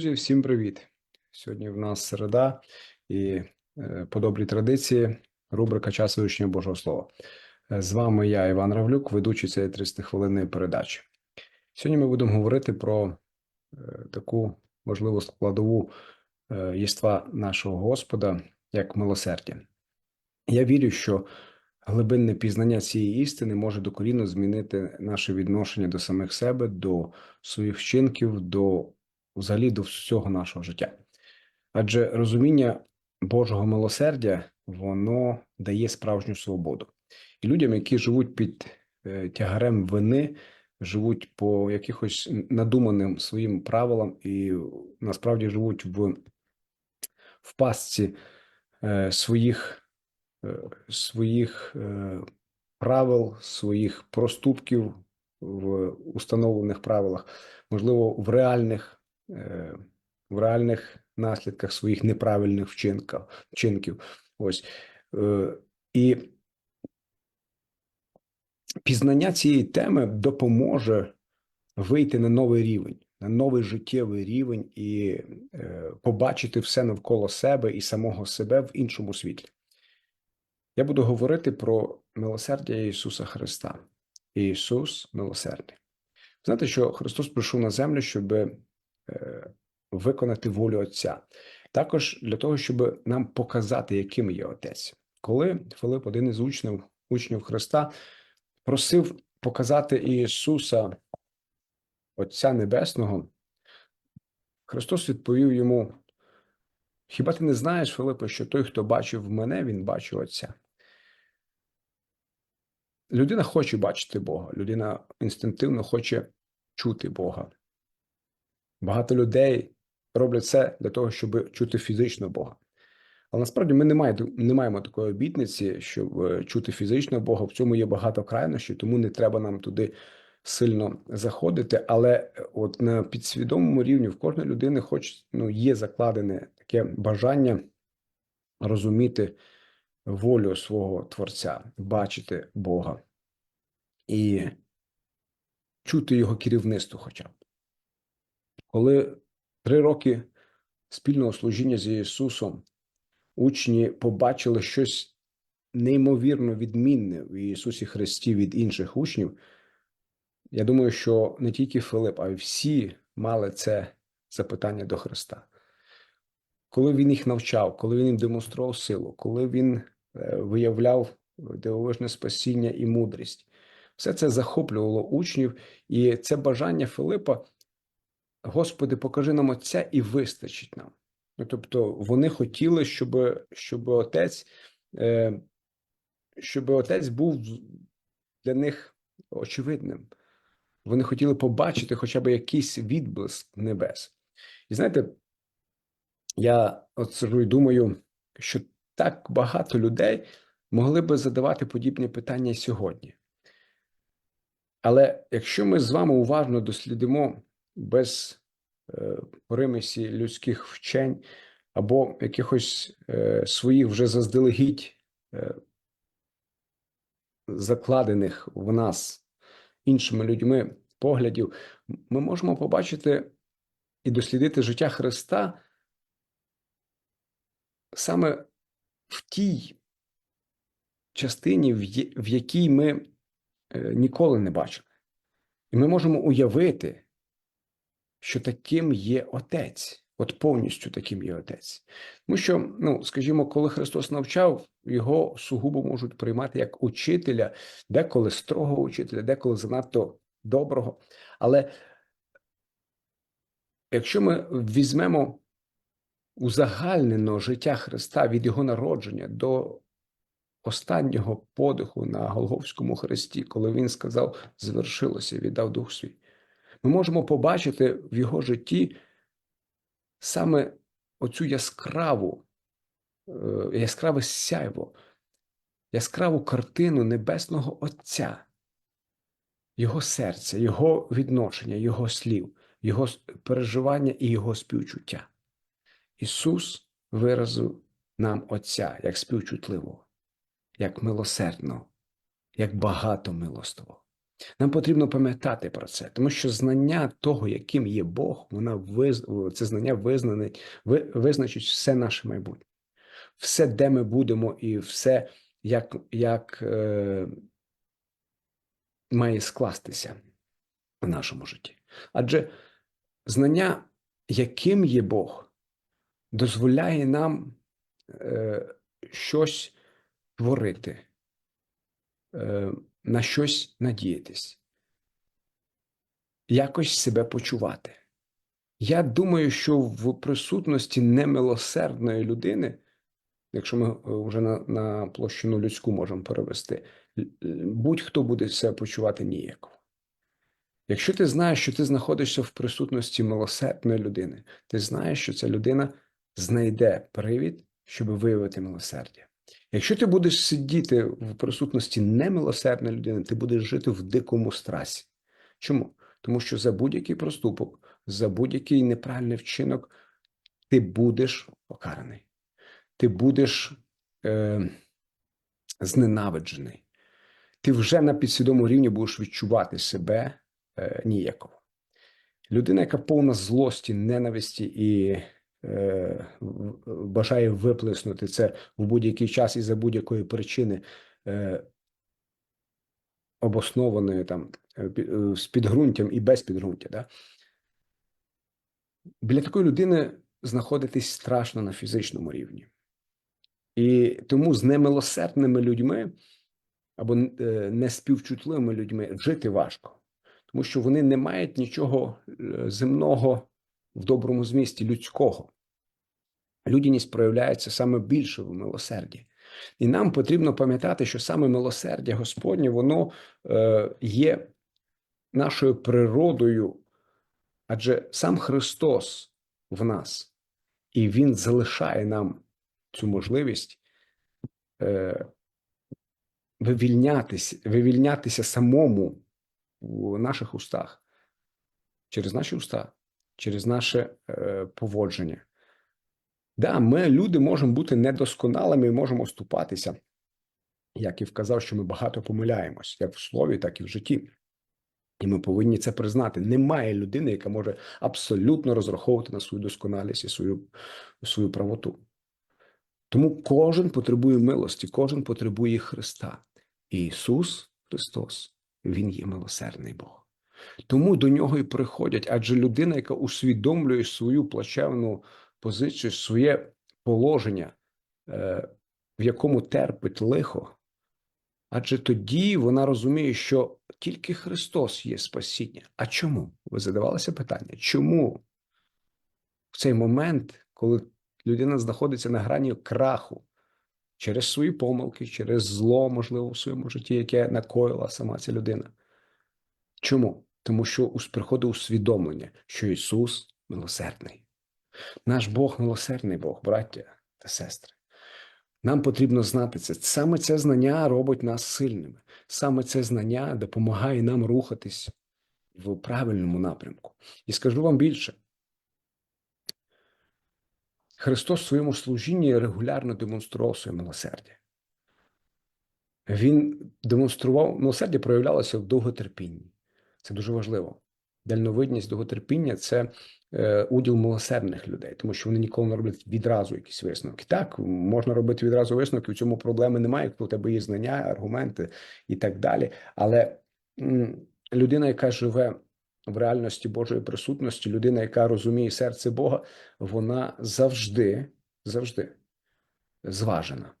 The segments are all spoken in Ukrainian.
Друзі, всім привіт! Сьогодні в нас середа і е, по добрій традиції рубрика Час вивчення Божого Слова. Е, З вами я, Іван Равлюк, ведучий цієї 30-хвилинної передачі. Сьогодні ми будемо говорити про е, таку важливу складову єства нашого Господа, як милосердя. Я вірю, що глибинне пізнання цієї істини може докорінно змінити наше відношення до самих себе, до своїх вчинків, до взагалі до всього нашого життя. Адже розуміння Божого милосердя воно дає справжню свободу. І людям, які живуть під е, тягарем вини, живуть по якихось надуманим своїм правилам і насправді живуть в, в пастці е, своїх, е, своїх е, правил, своїх проступків в установлених правилах, можливо, в реальних в реальних наслідках своїх неправильних вчинків. Ось. Е, І пізнання цієї теми допоможе вийти на новий рівень, на новий життєвий рівень і е, побачити все навколо себе і самого себе в іншому світлі. Я буду говорити про милосердя Ісуса Христа. Ісус милосердний. Знаєте, що Христос прийшов на землю, щоб е, виконати волю Отця. Також для того, щоб нам показати, яким є Отець. Коли Филип, один із учнів, учнів Христа, просив показати Ісуса, Отця Небесного, Христос відповів йому: Хіба ти не знаєш, Филиппе, що той, хто бачив мене, він бачив Отця? Людина хоче бачити Бога, людина інстинктивно хоче чути Бога. Багато людей роблять це для того, щоб чути фізично Бога. Але насправді ми не, має, не маємо такої обітниці, щоб е, чути фізично Бога. В цьому є багато крайнощів, тому не треба нам туди сильно заходити. Але е, от на підсвідомому рівні в кожної людини, хоч ну, є закладене таке бажання розуміти волю свого Творця, бачити Бога і чути його керівництво хоча б. Коли три роки спільного служіння з Ісусом учні побачили щось неймовірно відмінне в Ісусі Христі від інших учнів, я думаю, що не тільки Филип, а й всі мали це запитання до Христа. Коли він їх навчав, коли він їм демонстрував силу, коли він е, виявляв дивовижне спасіння і мудрість, все це захоплювало учнів, і це бажання Филипа Господи, покажи нам Отця і вистачить нам. Ну, тобто вони хотіли, щоб щоб отець е, щоб отець був для них очевидним. Вони хотіли побачити хоча б якийсь відблиск небес. І знаєте, я от сижу і думаю, що так багато людей могли би задавати подібні питання сьогодні. Але якщо ми з вами уважно дослідимо без е, примісі людських вчень або якихось е, своїх вже заздалегідь е, закладених в нас іншими людьми поглядів, ми можемо побачити і дослідити життя Христа саме в тій частині, в якій ми ніколи не бачили. І ми можемо уявити, що таким є Отець, от повністю таким є Отець. Тому що, ну, скажімо, коли Христос навчав, його сугубо можуть приймати як учителя, деколи строгого учителя, деколи занадто доброго. Але якщо ми візьмемо узагальнено життя Христа від Його народження до останнього подиху на Голговському хресті, коли він сказав, звершилося, віддав Дух свій, ми можемо побачити в його житті саме оцю яскраву, е, яскраве сяйво, яскраву картину Небесного Отця, Його серця, Його відношення, Його слів, Його переживання і Його співчуття. Ісус виразив нам Отця як співчутливого, як милосердного, як багато милостивого. Нам потрібно пам'ятати про це, тому що знання того, яким є Бог, вона виз... це знання визнане, визначить все наше майбутнє, все, де ми будемо, і все, як, як е... має скластися в нашому житті. Адже знання, яким є Бог, дозволяє нам е... щось творити, е... на щось надіятись, якось себе почувати. Я думаю, що в присутності немилосердної людини, якщо ми вже на, на площину людську можемо перевести, будь-хто буде себе почувати ніяково. Якщо ти знаєш, що ти знаходишся в присутності милосердної людини, ти знаєш, що ця людина знайде привід, щоб виявити милосердя. Якщо ти будеш сидіти в присутності немилосердної людини, ти будеш жити в дикому страсі. Чому? Тому що за будь-який проступок, за будь-який неправильний вчинок ти будеш покараний, ти будеш е, зненавиджений, ти вже на підсвідомому рівні будеш відчувати себе е, ніяково. Людина, яка повна злості, ненависті і бажає виплеснути це в будь-який час і за будь-якої причини е, обоснованої там е, з підґрунтям і без підґрунтя. Да? Біля такої людини знаходитись страшно на фізичному рівні. І тому з немилосердними людьми або неспівчутливими людьми жити важко, тому що вони не мають нічого земного в доброму змісті людського. Людяність проявляється саме більше в милосерді. І нам потрібно пам'ятати, що саме милосердя Господнє, воно е, є нашою природою, адже сам Христос в нас, і Він залишає нам цю можливість е, вивільнятися, вивільнятися самому в наших устах, через наші уста через наше е, поводження. Да, ми, люди, можемо бути недосконалими і можемо ступатися, як і вказав, що ми багато помиляємось, як в слові, так і в житті. І ми повинні це признати. Немає людини, яка може абсолютно розраховувати на свою досконалість і свою, свою правоту. Тому кожен потребує милості, кожен потребує Христа. І Ісус Христос, Він є милосердний Бог. Тому до нього і приходять, адже людина, яка усвідомлює свою плачевну позицію, своє положення, е, в якому терпить лихо, адже тоді вона розуміє, що тільки Христос є спасіння. А чому? Ви задавалися питання? Чому в цей момент, коли людина знаходиться на грані краху через свої помилки, через зло, можливо, в своєму житті, яке накоїла сама ця людина? Чому? Тому що приходить усвідомлення, що Ісус милосердний. Наш Бог милосердний Бог, браття та сестри. Нам потрібно знати це. Саме це знання робить нас сильними. Саме це знання допомагає нам рухатись в правильному напрямку. І скажу вам більше. Христос в своєму служінні регулярно демонстрував своє милосердя. Він демонстрував милосердя проявлялося в довготерпінні. Це дуже важливо. Дальновидність довготерпіння – це е, уділ милосердних людей, тому що вони ніколи не роблять відразу якісь висновки. Так, можна робити відразу висновки, в цьому проблеми немає, коли у тебе є знання, аргументи і так далі. Але людина, яка живе в реальності Божої присутності, людина, яка розуміє серце Бога, вона завжди, завжди зважена.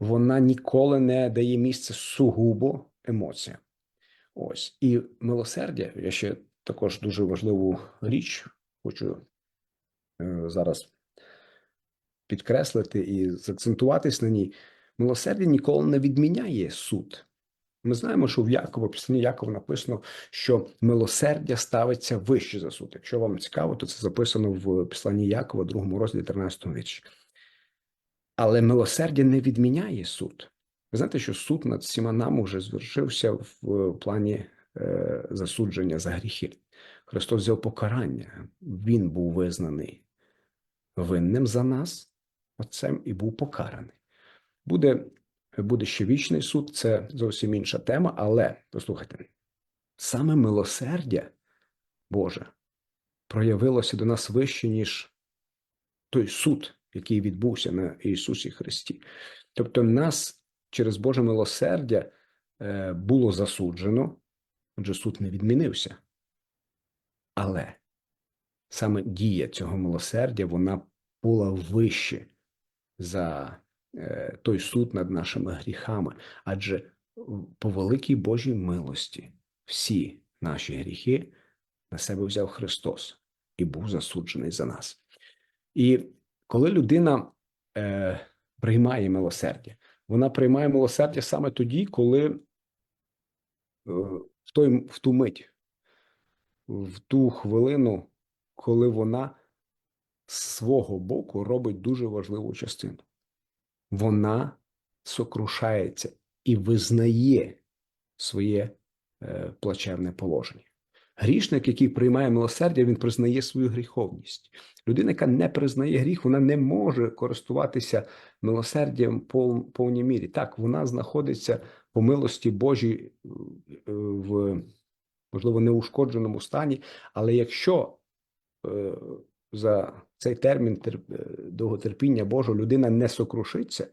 Вона ніколи не дає місце сугубо емоціям. Ось і милосердя. Я ще також дуже важливу річ хочу е, зараз підкреслити і заакцентуватись на ній. Милосердя ніколи не відміняє суд. Ми знаємо, що в Якова, пісні Якова написано, що милосердя ставиться вище за суд. Якщо вам цікаво, то це записано в Післанні Якова, другому розділі 13 вірші. Але милосердя не відміняє суд. Ви знаєте, що суд над всіма нами вже звершився в плані е, засудження за гріхи. Христос взяв покарання, Він був визнаний винним за нас, Отцем, і був покараний. Буде буде ще вічний суд, це зовсім інша тема, але послухайте, саме милосердя Боже проявилося до нас вище, ніж той суд, який відбувся на Ісусі Христі. Тобто, нас через Боже милосердя е, було засуджено, отже, суд не відмінився. Але саме дія цього милосердя вона була вище за е, той суд над нашими гріхами, адже по великій Божій милості всі наші гріхи на себе взяв Христос і був засуджений за нас. І коли людина е, приймає милосердя, вона приймає милосердя саме тоді, коли е, в, той, в ту мить, в ту хвилину, коли вона з свого боку робить дуже важливу частину. Вона сокрушається і визнає своє е, плачевне положення. Грішник, який приймає милосердя, він признає свою гріховність. Людина, яка не признає гріх, вона не може користуватися милосердям в повній мірі. Так, вона знаходиться по милості Божій е, в можливо неушкодженому стані, але якщо е, за цей термін довготерпіння Божого людина не сокрушиться,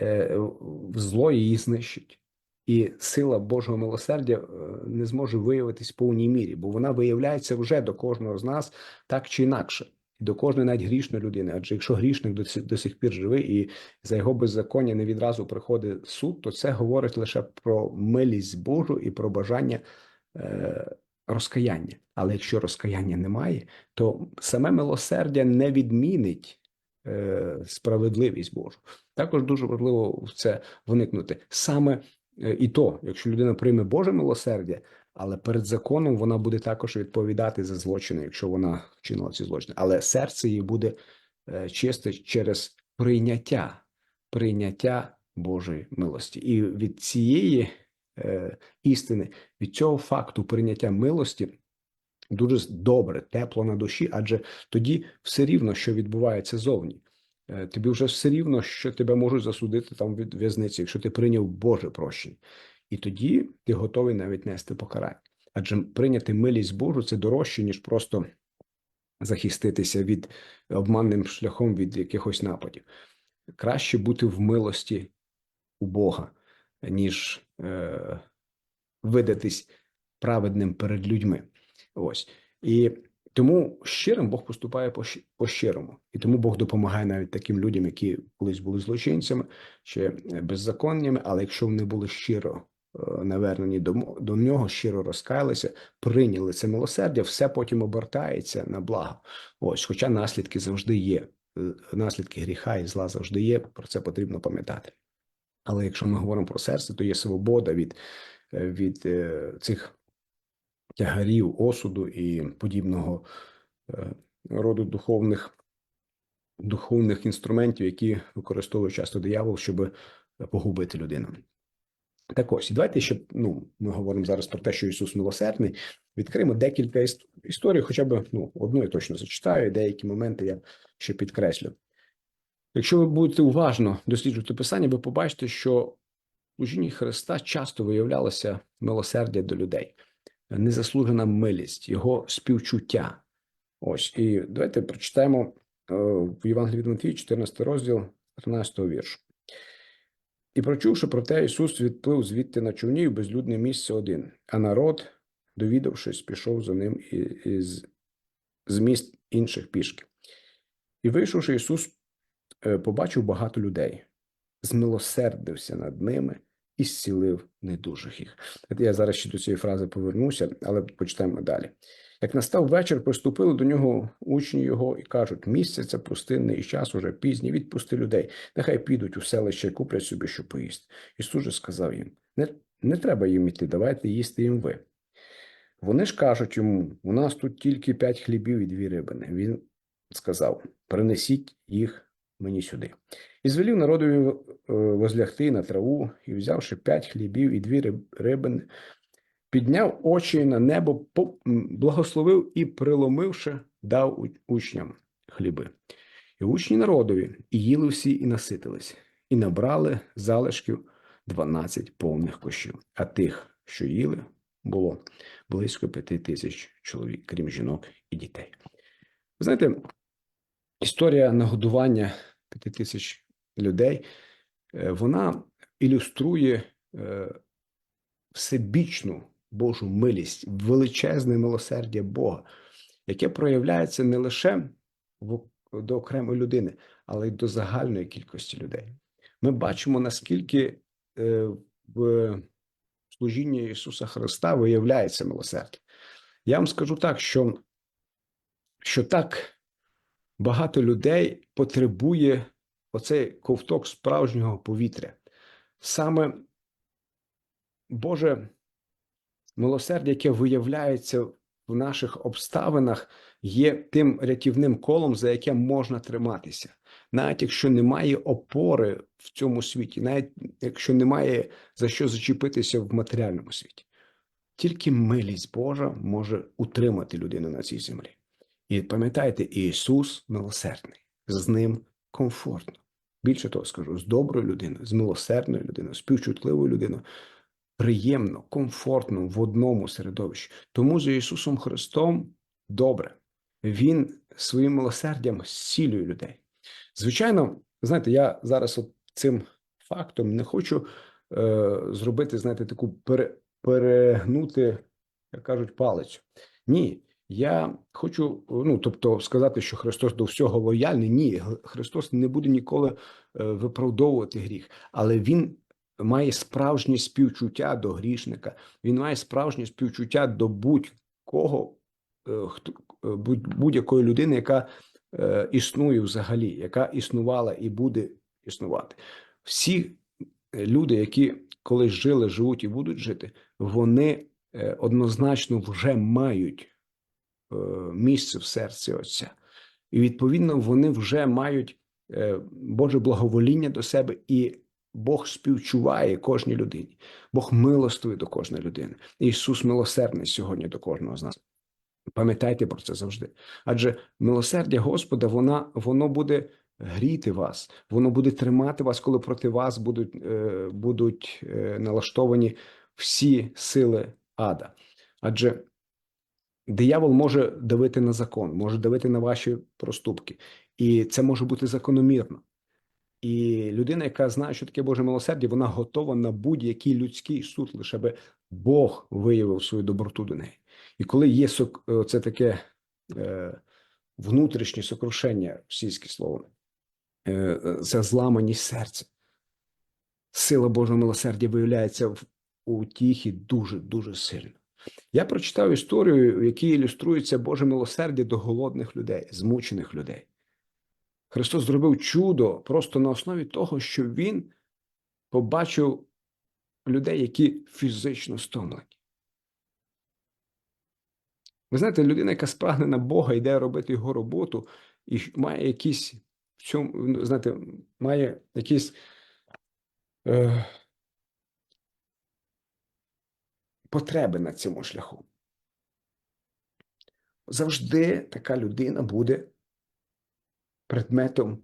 е, зло її знищить. І сила Божого милосердя е, не зможе виявитись в повній мірі, бо вона виявляється вже до кожного з нас так чи інакше, до кожної навіть грішної людини. Адже якщо грішник до, до сих пір живий і за його беззаконня не відразу приходить суд, то це говорить лише про милість Божу і про бажання е, розкаяння. Але якщо розкаяння немає, то саме милосердя не відмінить е, справедливість Божу. Також дуже важливо в це вникнути саме. Е, і то, якщо людина прийме Боже милосердя, але перед законом вона буде також відповідати за злочини, якщо вона вчинила ці злочини. Але серце її буде е, чисте через прийняття, прийняття Божої милості. І від цієї е, істини, від цього факту прийняття милості. Дуже добре, тепло на душі, адже тоді все рівно, що відбувається зовні. Е, тобі вже все рівно, що тебе можуть засудити там від в'язниці, якщо ти прийняв Боже прощення. І тоді ти готовий навіть нести покарання. Адже прийняти милість Божу це дорожче, ніж просто захиститися від обманним шляхом від якихось нападів. Краще бути в милості у Бога, ніж е, видатись праведним перед людьми. Ось. І тому щирим Бог поступає по, щирому, і тому Бог допомагає навіть таким людям, які колись були злочинцями чи беззаконнями, але якщо вони були щиро е, навернені до, до нього, щиро розкаялися, прийняли це милосердя, все потім обертається на благо. Ось, хоча наслідки завжди є, е, наслідки гріха і зла завжди є. Про це потрібно пам'ятати. Але якщо ми говоримо про серце, то є свобода від, е, від цих тягарів осуду і подібного е, роду духовних духовних інструментів, які використовує часто диявол, щоб погубити людину. Так ось, і давайте ще ну, ми говоримо зараз про те, що Ісус милосердний. Відкриємо декілька історій, хоча б ну, одну я точно зачитаю, і деякі моменти я ще підкреслю. Якщо ви будете уважно досліджувати Писання, ви побачите, що у служінні Христа часто виявлялося милосердя до людей незаслужена милість, його співчуття. Ось і давайте прочитаємо е, в Євангелії від Матвії, 14 розділ 13 віршу. І прочувши про те, Ісус відплив звідти на човні в безлюдне місце один, а народ, довідавшись, пішов за ним із з міст інших пішки. І вийшовши, Ісус е, побачив багато людей, змилосердився над ними і зцілив недужих їх. Я зараз ще до цієї фрази повернуся, але почитаємо далі. Як настав вечір, приступили до нього учні його і кажуть: місце це пустинне, і час уже пізній, відпусти людей, нехай підуть у селище куплять собі, що поїсти. Ісус же сказав їм: не, не треба їм іти, давайте їсти їм ви. Вони ж кажуть йому: у нас тут тільки п'ять хлібів і дві рибини. Він сказав: принесіть їх мені сюди. І звелів народові е, возлягти на траву, і, взявши п'ять хлібів і дві рибини, підняв очі на небо, благословив і, приломивши, дав учням хліби. І учні народові, і їли всі, і наситились, і набрали залишків дванадцять повних кошів, а тих, що їли, було близько п'яти тисяч чоловік, крім жінок і дітей. Ви знаєте, історія нагодування п'яти тисяч людей, е, вона ілюструє е, всебічну Божу милість, величезне милосердя Бога, яке проявляється не лише до окремої людини, але й до загальної кількості людей. Ми бачимо, наскільки е, в служінні Ісуса Христа виявляється милосердя. Я вам скажу так, що, що так багато людей потребує оцей ковток справжнього повітря. Саме Боже милосердя, яке виявляється в наших обставинах, є тим рятівним колом, за яке можна триматися. Навіть якщо немає опори в цьому світі, навіть якщо немає за що зачепитися в матеріальному світі, тільки милість Божа може утримати людину на цій землі. І пам'ятайте, Ісус милосердний, з ним комфортно. Більше того скажу, з доброю людиною, з милосердною людиною, співчутливою людиною, приємно, комфортно в одному середовищі. Тому за Ісусом Христом добре. Він своїм милосердям зцілює людей. Звичайно, знаєте, я зараз от цим фактом не хочу е, зробити, знаєте, таку пере, перегнути, як кажуть, палицю. Ні, я хочу, ну тобто, сказати, що Христос до всього лояльний. Ні, Христос не буде ніколи е, виправдовувати гріх, але Він має справжнє співчуття до грішника. Він має справжнє співчуття до будь-кого, е, е, будь-якої людини, яка існує взагалі, яка існувала і буде існувати. Всі люди, які колись жили, живуть і будуть жити, вони однозначно вже мають місце в серці Отця. І відповідно вони вже мають Боже благовоління до себе і Бог співчуває кожній людині, Бог милостивий до кожної людини. Ісус милосердний сьогодні до кожного з нас. Пам'ятайте про це завжди. Адже милосердя Господа, вона, воно буде гріти вас, воно буде тримати вас, коли проти вас будуть, е, будуть е, налаштовані всі сили ада. Адже диявол може давити на закон, може давити на ваші проступки, і це може бути закономірно. І людина, яка знає, що таке Боже милосердя, вона готова на будь-який людський суд, лише би Бог виявив свою доброту до неї. І коли є це таке е, внутрішнє сокрушення, російське слово, е, це зламаність серця, сила Божого милосердя виявляється в утіхі дуже дуже сильно. Я прочитав історію, в якій ілюструється Боже милосердя до голодних людей, змучених людей. Христос зробив чудо просто на основі того, що Він побачив людей, які фізично стомлені. Ви знаєте, людина, яка спрагне на Бога, йде робити його роботу, і має якісь в цьому, знаєте, має якісь е, потреби на цьому шляху. Завжди така людина буде предметом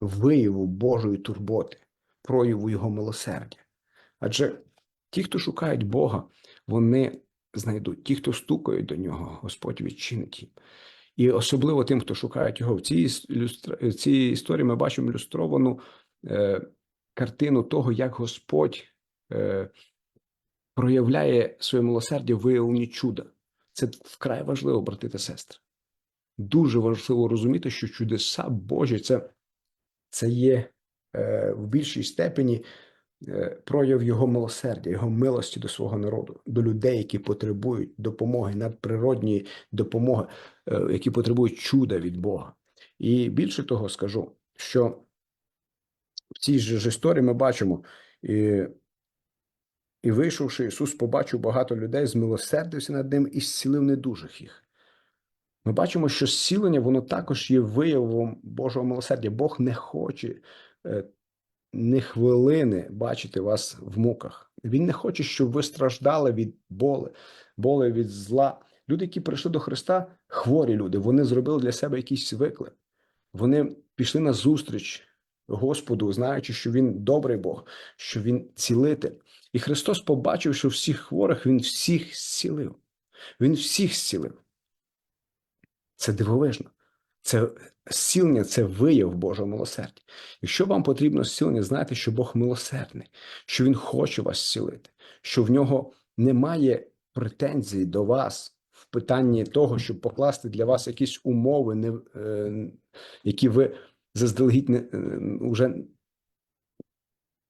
вияву Божої турботи, прояву Його милосердя. Адже ті, хто шукають Бога, вони знайдуть. Ті, хто стукають до нього, Господь відчинить їм. І особливо тим, хто шукають його. В цій ілюстра... цій історії ми бачимо ілюстровану е, картину того, як Господь е, проявляє своє милосердя в виявленні чуда. Це вкрай важливо, брати та сестри дуже важливо розуміти, що чудеса Божі це це є е, в більшій степені е, прояв його милосердя, його милості до свого народу, до людей, які потребують допомоги, надприродньої допомоги, е, які потребують чуда від Бога. І більше того скажу, що в цій ж історії ми бачимо. І і вийшовши, Ісус побачив багато людей, змилосердився над ним і зцілив недужих їх. Ми бачимо, що зцілення воно також є виявом Божого милосердя. Бог не хоче е, ні хвилини бачити вас в муках. Він не хоче, щоб ви страждали від боли, боли від зла. Люди, які прийшли до Христа, хворі люди, вони зробили для себе якийсь виклик. Вони пішли на зустріч Господу, знаючи, що Він добрий Бог, що Він цілитель. І Христос побачив, що всіх хворих Він всіх зцілив. Він всіх зцілив. Це дивовижно. Це зцілення, це вияв Божого милосердя. Якщо вам потрібно зцілення, знайте, що Бог милосердний, що Він хоче вас зцілити, що в нього немає претензій до вас в питанні того, щоб покласти для вас якісь умови, не, е, які ви заздалегідь не, е, уже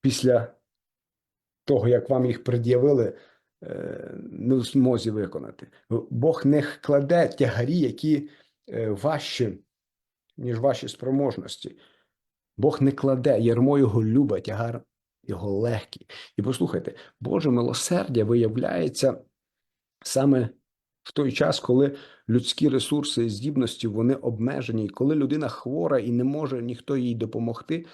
після того, як вам їх пред'явили, е, не в змозі виконати. Бог не кладе тягарі, які е, важчі, ніж ваші спроможності. Бог не кладе, ярмо його любить, тягар його легкий. І послухайте, Боже милосердя виявляється саме в той час, коли людські ресурси і здібності вони обмежені, і коли людина хвора і не може ніхто їй допомогти.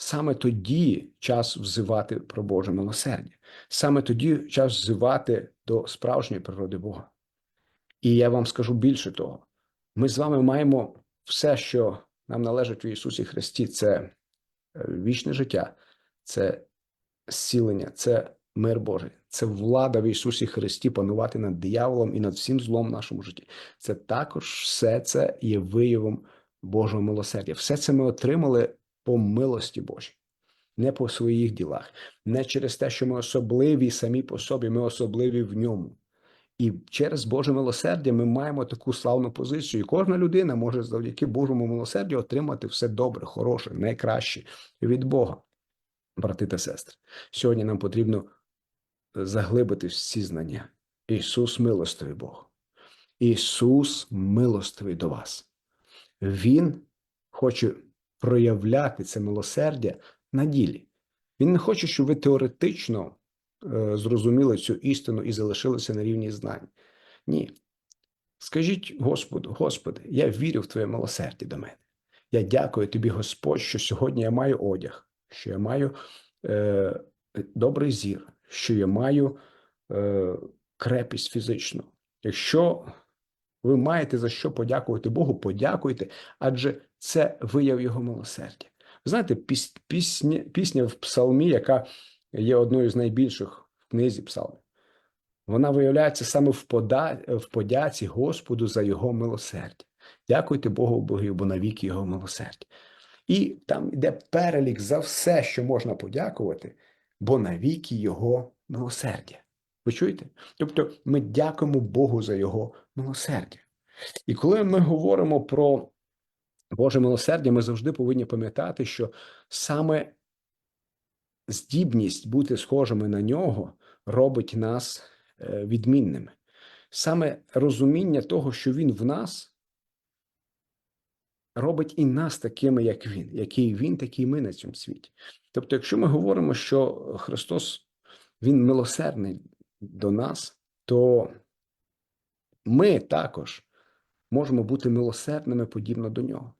Саме тоді час взивати про Боже милосердя, саме тоді час взивати до справжньої природи Бога. І я вам скажу більше того: ми з вами маємо все, що нам належить в Ісусі Христі, це е, вічне життя, це зцілення, це мир Божий, це влада в Ісусі Христі панувати над дияволом і над всім злом в нашому житті. Це також все це є виявом Божого милосердя. Все це ми отримали по милості Божій, не по своїх ділах, не через те, що ми особливі самі по собі, ми особливі в ньому. І через Боже милосердя ми маємо таку славну позицію. І кожна людина може завдяки Божому милосердю отримати все добре, хороше, найкраще від Бога, брати та сестри. Сьогодні нам потрібно заглибити всі знання. Ісус милостивий Бог. Ісус милостивий до вас. Він хоче проявляти це милосердя на ділі. Він не хоче, щоб ви теоретично е, зрозуміли цю істину і залишилися на рівні знань. Ні. Скажіть Господу, Господи, я вірю в Твоє милосердя до мене. Я дякую тобі, Господь, що сьогодні я маю одяг, що я маю е, добрий зір, що я маю е, крепість фізичну. Якщо ви маєте за що подякувати Богу, подякуйте, адже це вияв його милосердя. Ви знаєте, піс, пісня, пісня в псалмі, яка є одною з найбільших в книзі псалмів, вона виявляється саме в, пода, в подяці Господу за його милосердя. Дякуйте Богу Богів, бо навіки його милосердя. І там йде перелік за все, що можна подякувати, бо навіки його милосердя. Ви чуєте? Тобто ми дякуємо Богу за його милосердя. І коли ми говоримо про Боже милосердя, ми завжди повинні пам'ятати, що саме здібність бути схожими на нього робить нас е, відмінними. Саме розуміння того, що Він в нас, робить і нас такими, як Він, який Він, такий ми на цьому світі. Тобто, якщо ми говоримо, що Христос Він милосердний до нас, то ми також можемо бути милосердними подібно до нього.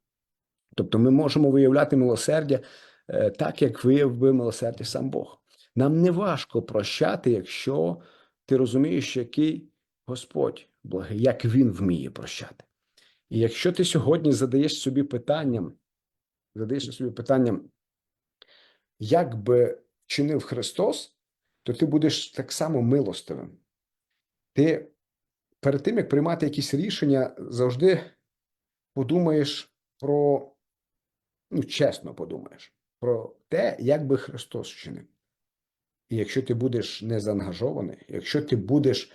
Тобто ми можемо виявляти милосердя е, так, як виявив би милосердя сам Бог. Нам не важко прощати, якщо ти розумієш, який Господь благий, як Він вміє прощати. І якщо ти сьогодні задаєш собі питанням, задаєш собі питанням, як би чинив Христос, то ти будеш так само милостивим. Ти перед тим, як приймати якісь рішення, завжди подумаєш про, ну, чесно подумаєш, про те, як би Христос чинив. І якщо ти будеш не заангажований, якщо ти будеш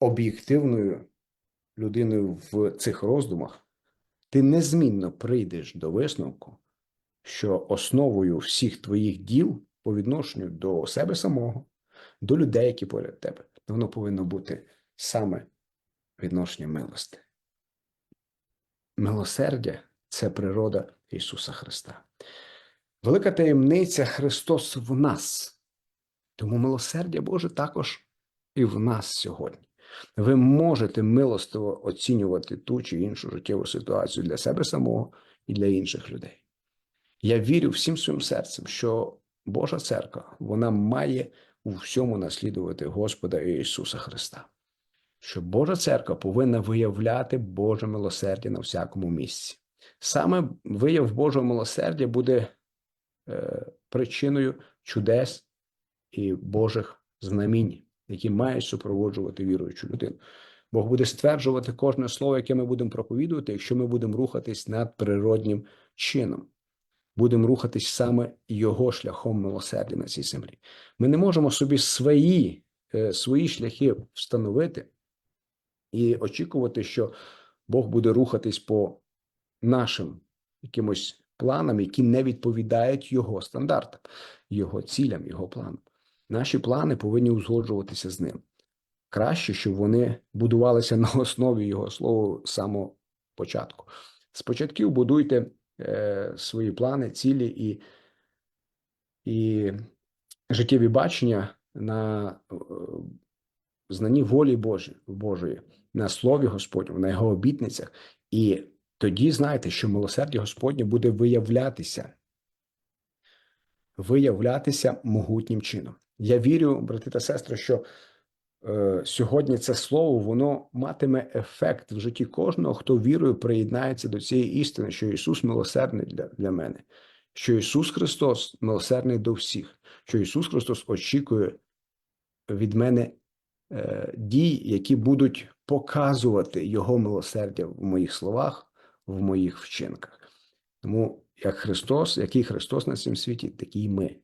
об'єктивною людиною в цих роздумах, ти незмінно прийдеш до висновку, що основою всіх твоїх діл по відношенню до себе самого, до людей, які поряд тебе, воно повинно бути саме відношення милости. Милосердя це природа Ісуса Христа. Велика таємниця Христос в нас. Тому милосердя Боже також і в нас сьогодні. Ви можете милостиво оцінювати ту чи іншу життєву ситуацію для себе самого і для інших людей. Я вірю всім своїм серцем, що Божа церква вона має у всьому наслідувати Господа Ісуса Христа. Що Божа церква повинна виявляти Боже милосердя на всякому місці. Саме вияв Божого милосердя буде е, причиною чудес і Божих знамінь, які мають супроводжувати віруючу людину. Бог буде стверджувати кожне слово, яке ми будемо проповідувати, якщо ми будемо рухатись над природнім чином. Будемо рухатись саме його шляхом милосердя на цій землі. Ми не можемо собі свої, е, свої шляхи встановити і очікувати, що Бог буде рухатись по нашим якимось планам, які не відповідають його стандартам, його цілям, його планам. Наші плани повинні узгоджуватися з ним. Краще, щоб вони будувалися на основі його слова самого початку. Спочатку будуйте е, свої плани, цілі і, і життєві бачення на е, знанні волі Божої, Божої, на слові Господньому, на його обітницях. І тоді знаєте, що милосердя Господнє буде виявлятися, виявлятися могутнім чином. Я вірю, брати та сестри, що е, сьогодні це слово воно матиме ефект в житті кожного, хто вірою приєднається до цієї істини, що Ісус милосердний для, для мене, що Ісус Христос милосердний до всіх, що Ісус Христос очікує від мене е, дій, які будуть показувати Його милосердя в моїх словах, в моїх вчинках. Тому як Христос, який Христос на цьому світі, такий ми.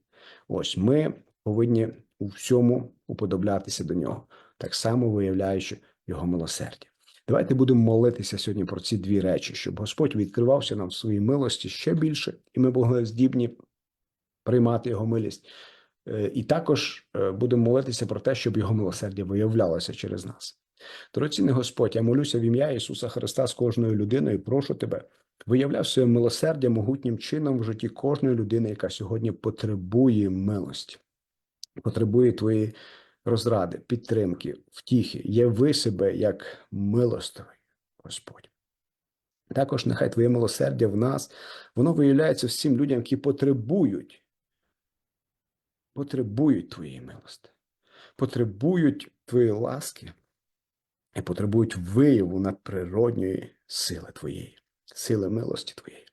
Ось ми повинні у всьому уподоблятися до нього, так само виявляючи його милосердя. Давайте будемо молитися сьогодні про ці дві речі, щоб Господь відкривався нам в своїй милості ще більше, і ми були здібні приймати його милість. Е, І також е, будемо молитися про те, щоб його милосердя виявлялося через нас. Дорогоцінний Господь, я молюся в ім'я Ісуса Христа з кожною людиною. Прошу тебе, виявляв своє милосердя могутнім чином в житті кожної людини, яка сьогодні потребує милості, потребує твоєї розради, підтримки, втіхи. Яви себе як милостивий, Господь. Також нехай Твоє милосердя в нас, воно виявляється всім людям, які потребують, потребують Твоєї милости, потребують Твоєї ласки і потребують вияву надприродньої сили Твоєї, сили милості Твоєї.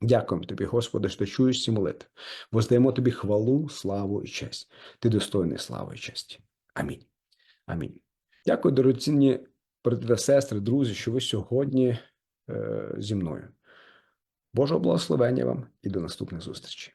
Дякуємо тобі, Господи, що чуєш ці молитви. Воздаємо тобі хвалу, славу і честь. Ти достойний слави і честі. Амінь. Амінь. Дякую, дорогоцінні брати, сестри, друзі, що ви сьогодні е, зі мною. Божого благословення вам і до наступних зустрічей.